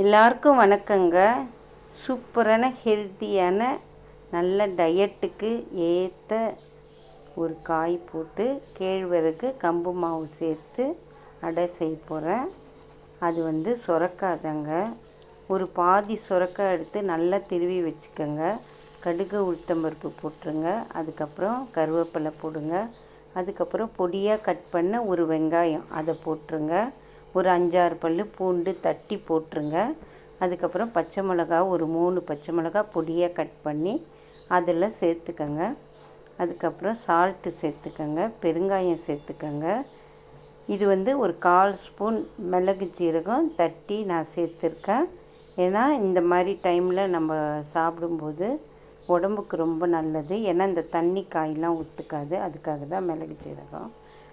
எல்லாருக்கும் வணக்கங்க. சூப்பரான ஹெல்த்தியான நல்ல டயட்டுக்கு ஏற்ற ஒரு காய் போட்டு கேழ்வரகு கம்பு மாவு சேர்த்து அடை செய்ய போகிறேன் அது வந்து சுரக்காதங்க. ஒரு பாதி சுரக்கா எடுத்து நல்லா திருவி வச்சுக்கோங்க. கடுகு உளுத்தம்பருப்பு போட்டுருங்க. அதுக்கப்புறம் கருவேப்பிலை போடுங்க. அதுக்கப்புறம் பொடியாக கட் பண்ண ஒரு வெங்காயம் அதை போட்டுருங்க. ஒரு அஞ்சாறு பல் பூண்டு தட்டி போட்டுருங்க. அதுக்கப்புறம் பச்சை மிளகா ஒரு மூணு பச்சை மிளகா பொடியாக கட் பண்ணி அதில் சேர்த்துக்கங்க. அதுக்கப்புறம் சால்ட்டு சேர்த்துக்கங்க பெருங்காயம் சேர்த்துக்கங்க. இது வந்து ஒரு கால் ஸ்பூன் மிளகு ஜீரகம் தட்டி நான் சேர்த்துருக்கேன். ஏன்னா இந்த மாதிரி டைமில் நம்ம சாப்பிடும்போது உடம்புக்கு ரொம்ப நல்லது. ஏன்னா இந்த தண்ணி காயெலாம் ஒத்துக்காது. அதுக்காக தான் மிளகு சீரகம்.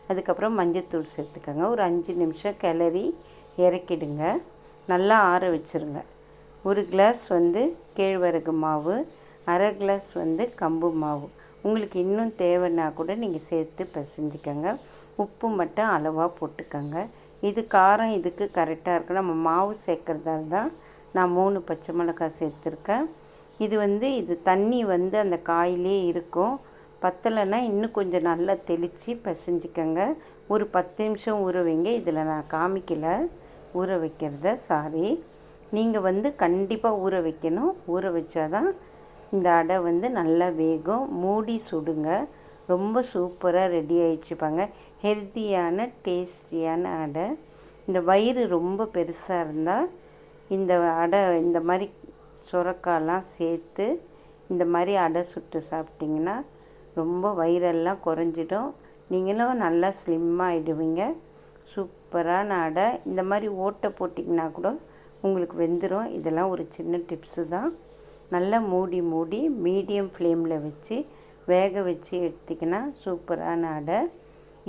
அதுக்கப்புறம் மஞ்சத்தூள் சேர்த்துக்கோங்க. ஒரு அஞ்சு நிமிஷம் கிளறி இறக்கிடுங்க. நல்லா ஆற வச்சுருங்க. ஒரு கிளாஸ் வந்து கேழ்வரகு மாவு அரை கிளாஸ் வந்து கம்பு மாவு. உங்களுக்கு இன்னும் தேவைன்னா கூட நீங்கள் சேர்த்து பிசைஞ்சிக்கோங்க. உப்பு மட்டும் அளவாக போட்டுக்கோங்க. இது காரம் இதுக்கு கரெக்டாக இருக்குது நம்ம மாவு சேர்க்குறதா இருந்தால் நான் மூணு பச்சை மிளகாய் சேர்த்துருக்கேன். இது வந்து இது தண்ணி வந்து அந்த காயிலே இருக்கும். பத்தலைன்னா இன்னும் கொஞ்சம் நல்லா தெளித்து பிசைஞ்சிக்கங்க. ஒரு பத்து நிமிஷம் ஊற வைங்க. இதில் நான் காமிக்கல. ஊற வைக்கிறத சாரி. நீங்கள் வந்து கண்டிப்பாக ஊற வைக்கணும். ஊற வச்சாதான் இந்த அடை வந்து நல்லா வேகும். மூடி சுடுங்க. ரொம்ப சூப்பராக ரெடி ஆயிடுச்சுப்பாங்க ஹெல்த்தியான டேஸ்டியான அடை. இந்த வயிறு ரொம்ப பெருசாக இருந்தால் இந்த அடை இந்த மாதிரி சுரக்காலாம் சேர்த்து இந்த மாதிரி அடை சுட்டு சாப்பிட்டிங்கன்னா ரொம்ப வயிறெல்லாம் குறைஞ்சிடும். நீங்களும் நல்லா ஸ்லிம்மாக ஆகிடுவீங்க சூப்பரான அடை. இந்த மாதிரி ஓட்டை போட்டிங்கன்னா கூட உங்களுக்கு வெந்துடும் இதெல்லாம் ஒரு சின்ன டிப்ஸு தான். நல்லா மூடி மூடி மீடியம் ஃப்ளேமில் வச்சு வேக வச்சு எடுத்திங்கன்னா சூப்பரான அடை.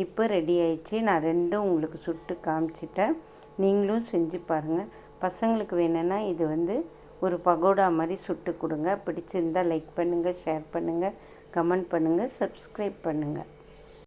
இப்போ ரெடி ஆயிடுச்சு. நான் ரெண்டும் உங்களுக்கு சுட்டு காமிச்சிட்டேன். நீங்களும் செஞ்சு பாருங்கள் பசங்களுக்கு வேணும்னா இது வந்து ஒரு பகோடா மாதிரி சுட்டு கொடுங்க. பிடிச்சிருந்தால் லைக் பண்ணுங்கள் ஷேர் பண்ணுங்கள் கமெண்ட் பண்ணுங்கள் சப்ஸ்கிரைப் பண்ணுங்கள்